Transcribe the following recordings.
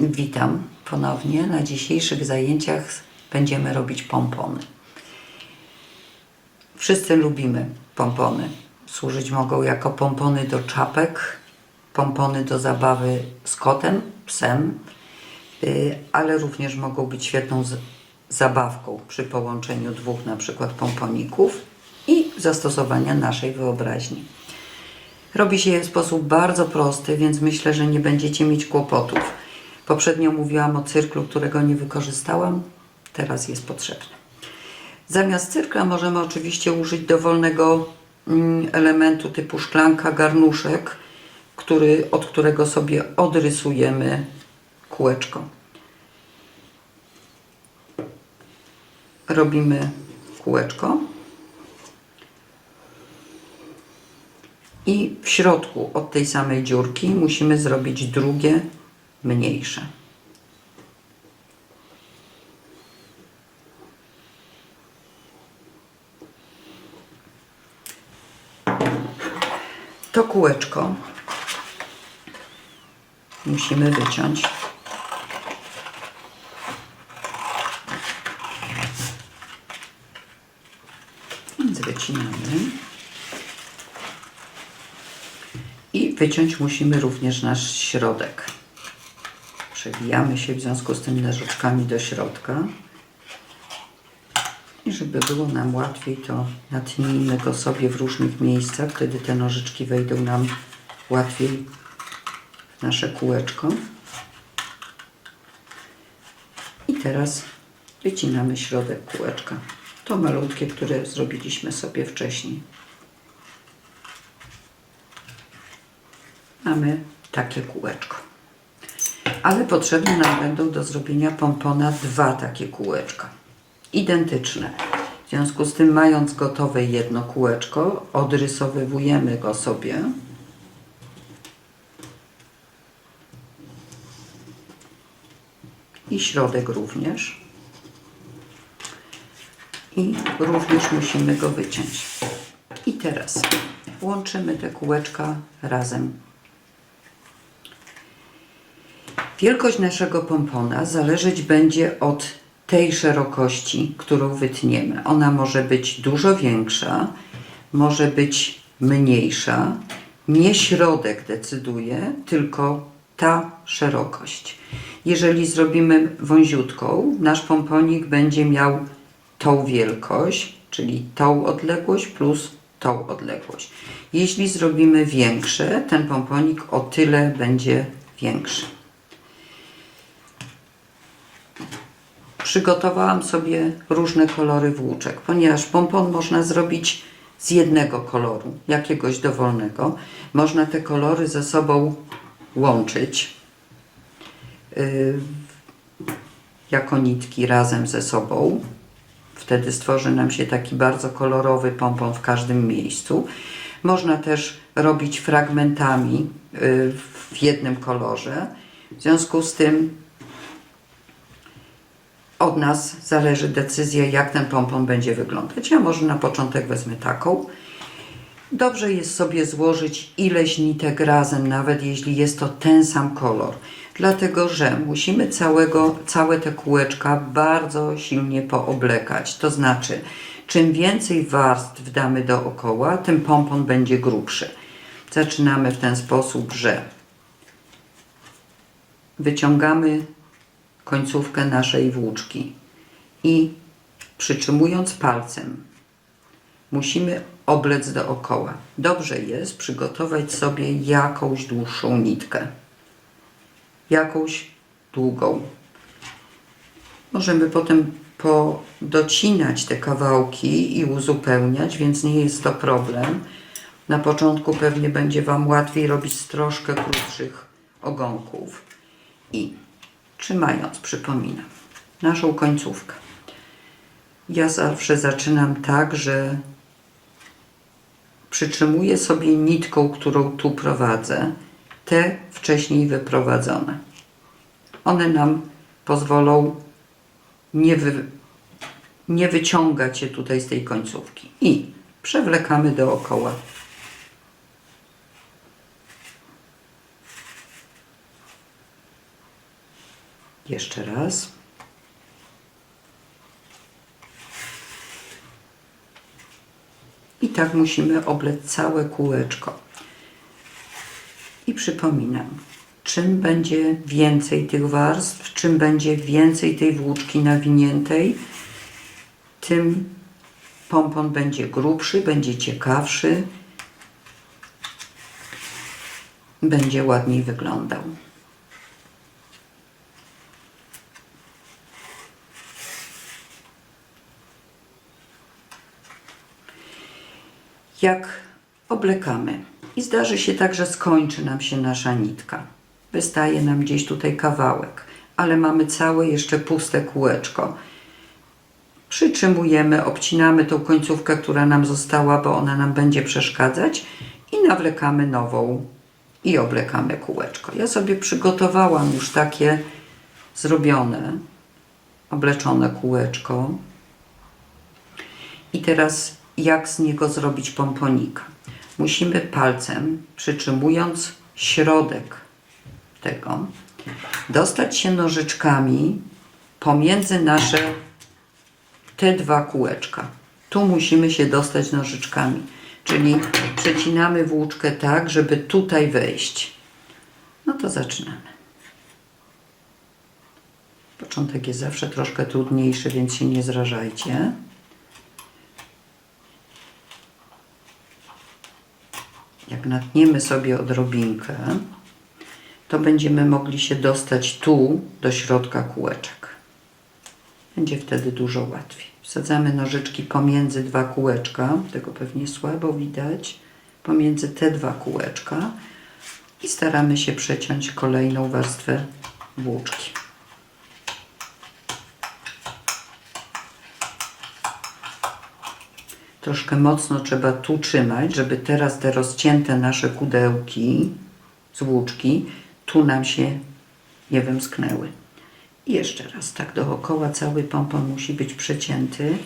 Witam ponownie. Na dzisiejszych zajęciach będziemy robić pompony. Wszyscy lubimy pompony. Służyć mogą jako pompony do czapek, pompony do zabawy z kotem, psem, y, ale również mogą być świetną zabawką przy połączeniu dwóch na przykład pomponików i zastosowania naszej wyobraźni. Robi się je w sposób bardzo prosty, więc myślę, że nie będziecie mieć kłopotów. Poprzednio mówiłam o cyrklu, którego nie wykorzystałam, teraz jest potrzebny. Zamiast cyrkla możemy oczywiście użyć dowolnego mm, elementu typu szklanka, garnuszek, który, od którego sobie odrysujemy kółeczko. Robimy kółeczko. I w środku od tej samej dziurki musimy zrobić drugie, mniejsze. To kółeczko musimy wyciąć. Więc wycinamy. I wyciąć musimy również nasz środek. Przewijamy się w związku z tym nożyczkami do środka. I żeby było nam łatwiej, to natnijmy go sobie w różnych miejscach. Wtedy te nożyczki wejdą nam łatwiej w nasze kółeczko. I teraz wycinamy środek kółeczka. To malutkie, które zrobiliśmy sobie wcześniej. mamy takie kółeczko. Ale potrzebne nam będą do zrobienia pompona dwa takie kółeczka. Identyczne. W związku z tym, mając gotowe jedno kółeczko, odrysowywujemy go sobie. I środek również. I również musimy go wyciąć. I teraz łączymy te kółeczka razem Wielkość naszego pompona zależeć będzie od tej szerokości, którą wytniemy. Ona może być dużo większa, może być mniejsza. Nie środek decyduje, tylko ta szerokość. Jeżeli zrobimy wąziutką, nasz pomponik będzie miał tą wielkość, czyli tą odległość plus tą odległość. Jeśli zrobimy większe, ten pomponik o tyle będzie większy. Przygotowałam sobie różne kolory włóczek, ponieważ pompon można zrobić z jednego koloru, jakiegoś dowolnego. Można te kolory ze sobą łączyć yy, jako nitki razem ze sobą. Wtedy stworzy nam się taki bardzo kolorowy pompon w każdym miejscu. Można też robić fragmentami yy, w jednym kolorze. W związku z tym od nas zależy decyzja, jak ten pompon będzie wyglądać. Ja może na początek wezmę taką. Dobrze jest sobie złożyć ileś nitek razem, nawet jeśli jest to ten sam kolor. Dlatego, że musimy całego, całe te kółeczka bardzo silnie pooblekać. To znaczy, czym więcej warstw damy dookoła, tym pompon będzie grubszy. Zaczynamy w ten sposób, że wyciągamy końcówkę naszej włóczki i przytrzymując palcem musimy oblec dookoła. Dobrze jest przygotować sobie jakąś dłuższą nitkę. Jakąś długą. Możemy potem podocinać te kawałki i uzupełniać, więc nie jest to problem. Na początku pewnie będzie Wam łatwiej robić troszkę krótszych ogonków. I trzymając, przypominam, naszą końcówkę. Ja zawsze zaczynam tak, że przytrzymuję sobie nitką, którą tu prowadzę, te wcześniej wyprowadzone. One nam pozwolą nie, wy, nie wyciągać się tutaj z tej końcówki. I przewlekamy dookoła. Jeszcze raz. I tak musimy obleć całe kółeczko. I przypominam, czym będzie więcej tych warstw, czym będzie więcej tej włóczki nawiniętej, tym pompon będzie grubszy, będzie ciekawszy, będzie ładniej wyglądał. Jak oblekamy i zdarzy się tak, że skończy nam się nasza nitka. Wystaje nam gdzieś tutaj kawałek, ale mamy całe jeszcze puste kółeczko. Przytrzymujemy, obcinamy tą końcówkę, która nam została, bo ona nam będzie przeszkadzać i nawlekamy nową i oblekamy kółeczko. Ja sobie przygotowałam już takie zrobione, obleczone kółeczko. I teraz jak z niego zrobić pomponika? Musimy palcem, przytrzymując środek tego, dostać się nożyczkami pomiędzy nasze te dwa kółeczka. Tu musimy się dostać nożyczkami, czyli przecinamy włóczkę tak, żeby tutaj wejść. No to zaczynamy. Początek jest zawsze troszkę trudniejszy, więc się nie zrażajcie. Jak natniemy sobie odrobinkę, to będziemy mogli się dostać tu do środka kółeczek. Będzie wtedy dużo łatwiej. Wsadzamy nożyczki pomiędzy dwa kółeczka, tego pewnie słabo widać, pomiędzy te dwa kółeczka i staramy się przeciąć kolejną warstwę włóczki. Troszkę mocno trzeba tu trzymać, żeby teraz te rozcięte nasze kudełki z włóczki tu nam się nie wymsknęły. I jeszcze raz, tak dookoła cały pompon musi być przecięty.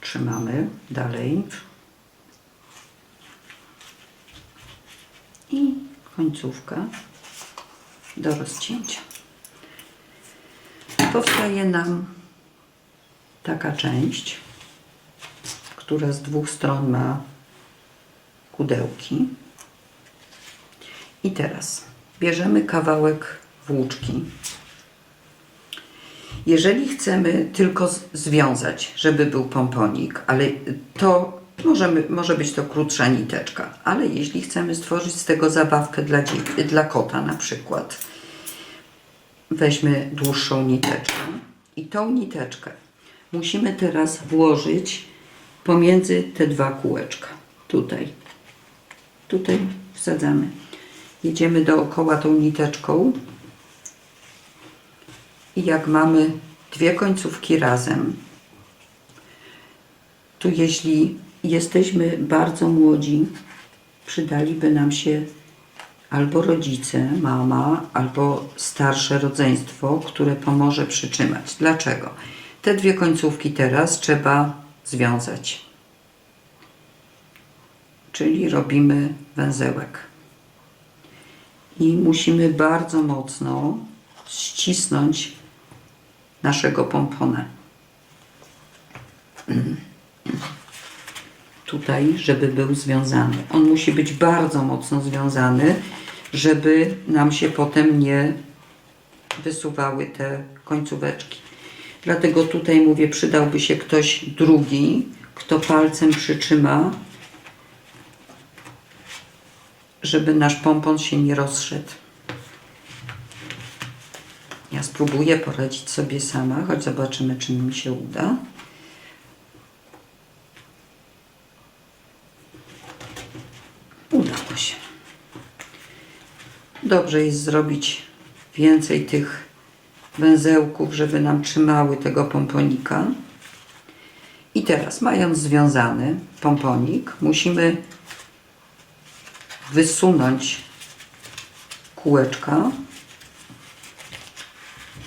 Trzymamy dalej. I końcówka do rozcięcia. Powstaje nam taka część, która z dwóch stron ma kudełki. I teraz bierzemy kawałek włóczki. Jeżeli chcemy tylko związać, żeby był pomponik, ale to możemy, może być to krótsza niteczka, ale jeśli chcemy stworzyć z tego zabawkę dla, dla kota na przykład, weźmy dłuższą niteczkę i tą niteczkę musimy teraz włożyć pomiędzy te dwa kółeczka. Tutaj. Tutaj wsadzamy. Jedziemy dookoła tą niteczką i jak mamy dwie końcówki razem, to jeśli jesteśmy bardzo młodzi, przydaliby nam się albo rodzice, mama, albo starsze rodzeństwo, które pomoże przytrzymać. Dlaczego? Te dwie końcówki teraz trzeba związać. Czyli robimy węzełek. I musimy bardzo mocno ścisnąć naszego pompona. Tutaj, żeby był związany. On musi być bardzo mocno związany, żeby nam się potem nie wysuwały te końcóweczki. Dlatego tutaj mówię, przydałby się ktoś drugi, kto palcem przytrzyma, żeby nasz pompon się nie rozszedł. Ja spróbuję poradzić sobie sama, choć zobaczymy, czy mi się uda. Udało się. Dobrze jest zrobić więcej tych węzełków, żeby nam trzymały tego pomponika. I teraz, mając związany pomponik, musimy wysunąć kółeczka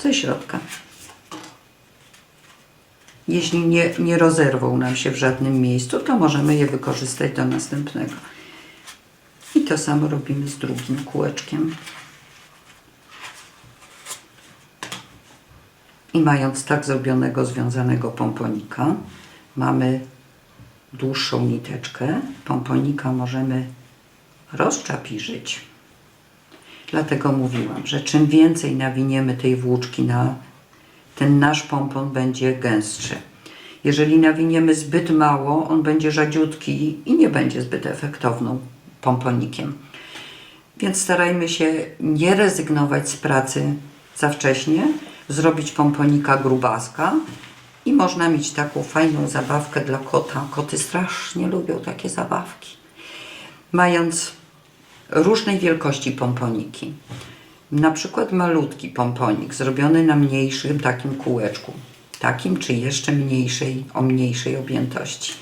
ze środka. Jeśli nie, nie rozerwą nam się w żadnym miejscu, to możemy je wykorzystać do następnego. I to samo robimy z drugim kółeczkiem. I mając tak zrobionego związanego pomponika, mamy dłuższą niteczkę. Pomponika możemy rozczapirzyć. Dlatego mówiłam, że czym więcej nawiniemy tej włóczki na ten nasz pompon będzie gęstszy. Jeżeli nawiniemy zbyt mało, on będzie rzadziutki i nie będzie zbyt efektowną pomponikiem. Więc starajmy się nie rezygnować z pracy za wcześnie, zrobić pomponika grubaska i można mieć taką fajną zabawkę dla kota. Koty strasznie lubią takie zabawki. Mając różnej wielkości pomponiki, na przykład malutki pomponik zrobiony na mniejszym takim kółeczku, takim czy jeszcze mniejszej, o mniejszej objętości.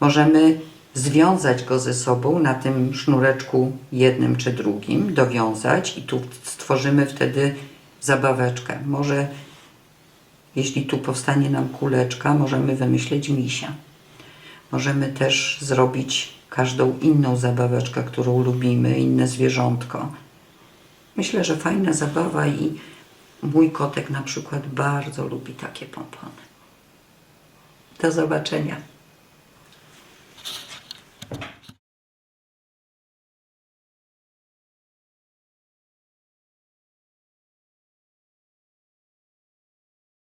Możemy związać go ze sobą na tym sznureczku jednym czy drugim, dowiązać i tu stworzymy wtedy zabaweczkę. Może jeśli tu powstanie nam kuleczka, możemy wymyśleć misia. Możemy też zrobić każdą inną zabaweczkę, którą lubimy, inne zwierzątko. Myślę, że fajna zabawa i mój kotek na przykład bardzo lubi takie pompony. Do zobaczenia.